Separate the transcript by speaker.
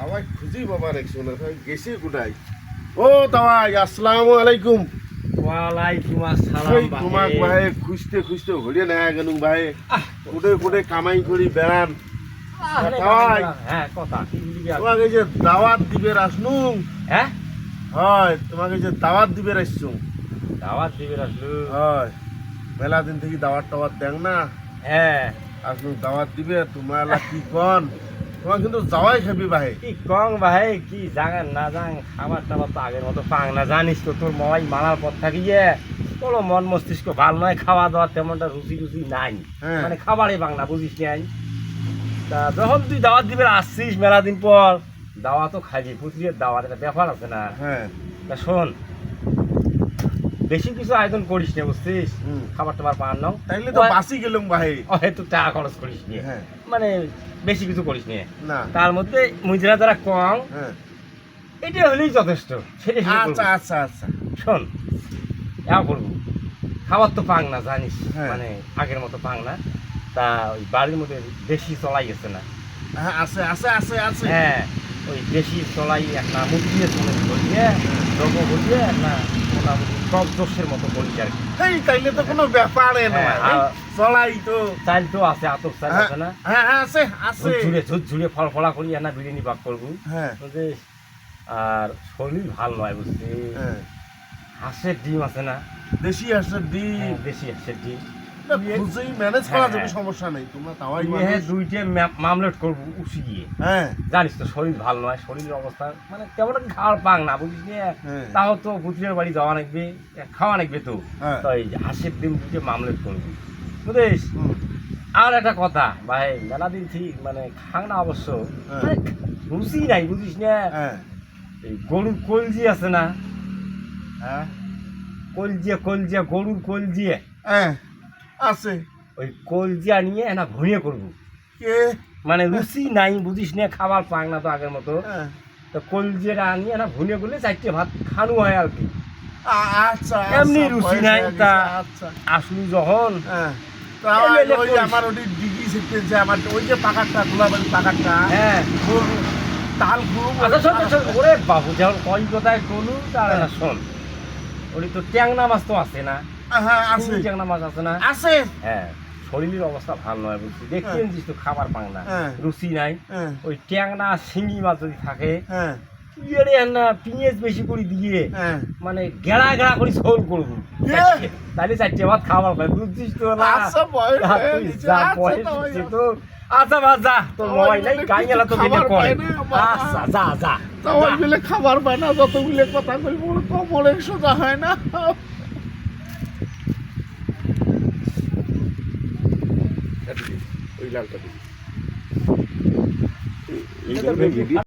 Speaker 1: দাওয়াই খুঁজি বাবা রেখছো না গেছে কোথায়? ও দাওয়াই আসসালামু আলাইকুম।
Speaker 2: ওয়ালাইকুম আসসালাম
Speaker 1: তোমাক ভাই খুঁজতে খুঁজতে হরিয়ে না গেল ভাই। কোটে কোটে কামাই করি বেড়ান। ভাই।
Speaker 2: হ্যাঁ কথা।
Speaker 1: তোমাকে যে দাওয়াত দিবে রাসনু
Speaker 2: হ্যাঁ?
Speaker 1: হয় তোমাকে যে দাওয়াত দিবে রাসছু
Speaker 2: দাওয়াত দিবে আসলু
Speaker 1: হয়। মেলা দিন থেকে দাওয়াত টাওয়াত দেন না।
Speaker 2: হ্যাঁ।
Speaker 1: আসনু দাওয়াত দিবে তোমার কি কন? তোমার কিন্তু যাওয়াই খাবি ভাই
Speaker 2: কি কং ভাই কি জাগান না জাং খাবার টাবার তো আগের মতো পাং না জানিস তো তোর মামাই মারার পর থাকি যে কোনো মন মস্তিষ্ক ভালো নয় খাওয়া দাওয়া তেমনটা রুচি রুচি নাই।
Speaker 1: হ্যাঁ।
Speaker 2: মানে খাবারই বাংলা বুঝিস নাই তা যখন তুই দাওয়াত দিবে আসছিস মেলা দিন পর দাওয়া তো খাবি পুত্রের দাওয়াত একটা ব্যাপার আছে না।
Speaker 1: হ্যাঁ।
Speaker 2: তা শোন বেশি কিছু আয়োজন করিস না বুঝছিস। খাবার টাবার পান নাও।
Speaker 1: তাইলে তো বাসি গেলাম ভাই
Speaker 2: হয়তো টাকা খরচ করিস নি।
Speaker 1: হ্যাঁ।
Speaker 2: মানে বেশি কিছু করিস নি।
Speaker 1: না।
Speaker 2: তার মধ্যে মুজরা যারা কম
Speaker 1: হ্যাঁ।
Speaker 2: এটা হলেই যথেষ্ট।
Speaker 1: আচ্ছা আচ্ছা আচ্ছা।
Speaker 2: শোন এ করব। খাবার তো পাং না জানিস?
Speaker 1: হ্যাঁ।
Speaker 2: মানে আগের মতো পাং না। তা ওই বাড়ির মধ্যে বেশি চলাই গেছে না।
Speaker 1: হ্যাঁ আছে আছে আছে আছে।
Speaker 2: হ্যাঁ ওই দেশি চলাই একটা চলে বলিয়ে দ্রব্য বলিয়ে মোটামুটি সব দোষের মতো বলি আর কি।
Speaker 1: এই তাইলে তো কোনো ব্যাপারে
Speaker 2: হ্যাঁ,
Speaker 1: এই চলাই তো।
Speaker 2: চাল তো আছে চাল
Speaker 1: হ্যাঁ
Speaker 2: আছে না?
Speaker 1: হ্যাঁ হ্যাঁ, আছে আছে।
Speaker 2: ঝুড়ে ঝুড়ে ফল ফলা করি না বিরিয়ানি বাক করব।
Speaker 1: হ্যাঁ।
Speaker 2: আর শরীর ভালো নয় বুঝছি
Speaker 1: হ্যাঁ।
Speaker 2: হাঁসের ডিম আছে না?
Speaker 1: দেশি দি
Speaker 2: হ্যাঁ, দেশি হাঁসের ডিম।
Speaker 1: ম্যানেজ করা যাবে
Speaker 2: হ্যাঁ।
Speaker 1: সমস্যা নেই। তোমরা তাওয়াই
Speaker 2: দিয়ে মামলেট করব উঠি গিয়ে।
Speaker 1: হ্যাঁ।
Speaker 2: জানিস তো শরীর ভালো নয় শরীরের অবস্থা মানে একটা খাওয়ার পাং না বুঝিস?
Speaker 1: হ্যাঁ।
Speaker 2: তাও তো পুত্রের বাড়ি যাওয়া লাগবে খাওয়া লাগবে তো।
Speaker 1: হ্যাঁ।
Speaker 2: তো এই হাঁসের মামলেট করবি। বুঝিস? আর একটা কথা ভাই মেলা দিন ঠিক মানে খাং না অবশ্য।
Speaker 1: হ্যাঁ।
Speaker 2: মানে রুচি নাই বুঝিস না?
Speaker 1: হ্যাঁ।
Speaker 2: এই গরুর কলজি আছে না
Speaker 1: হ্যাঁ?
Speaker 2: কলজিয়া কলজিয়া গরুর কলজিয়া
Speaker 1: হ্যাঁ। আছে।
Speaker 2: ওই কলজিয়া নিয়ে না ভুঁড়িয়ে করব।
Speaker 1: কে?
Speaker 2: মানে রুচি নাই বুঝিস না খাবার পাং না তো আগের মতো।
Speaker 1: হ্যাঁ।
Speaker 2: তো কলজিয়াটা আনিয়ে না ভুঁড়িয়ে করলে চারটে ভাত খানো হয় আর কি।
Speaker 1: আচ্ছা
Speaker 2: এমনি
Speaker 1: আচ্ছা,
Speaker 2: রুচি নাই তা।
Speaker 1: আচ্ছা।
Speaker 2: আসলু যখন।
Speaker 1: হ্যাঁ। আমার ওই যে আমার ওই যে পাকারটা গোলাবাড়ি পাকারটা
Speaker 2: হ্যাঁ।
Speaker 1: তাল
Speaker 2: শোন ওরে বাবু যখন কই কথায় কলু তার শোন। ওই তো ট্যাংনা মাছ তো আছে না।
Speaker 1: হ্যাঁ আছে।
Speaker 2: ট্যাংনা মাছ আছে না?
Speaker 1: আছে।
Speaker 2: হ্যাঁ শরীরের অবস্থা ভালো নয় বুঝছি। দেখতে
Speaker 1: হ্যাঁ।
Speaker 2: আনছিস তো খাবার পাং না
Speaker 1: হ্যাঁ।
Speaker 2: রুচি নাই। ওই ট্যাংনা শিঙি মাছ যদি থাকে ইয়ে না পিঁয়াজ বেশি করে দিয়ে মানে গেড়া গেড়া করে ঝোল করব! তাহলে চারটে ভাত খাবার পাই বুঝছিস তো না?
Speaker 1: আচ্ছা,
Speaker 2: যা,
Speaker 1: আচ্ছা, তো।
Speaker 2: আচ্ছা বা যা তোর মোবাইল নাই গাই গেলা তো
Speaker 1: না, বাবা।
Speaker 2: আচ্ছা যা যা।
Speaker 1: তা ওই মিলে খাবার পায় না যতগুলো কথা কই বড় কমরের সোজা হয় না। ওই লালটা দিবি। এই- এই লালটা দিবি।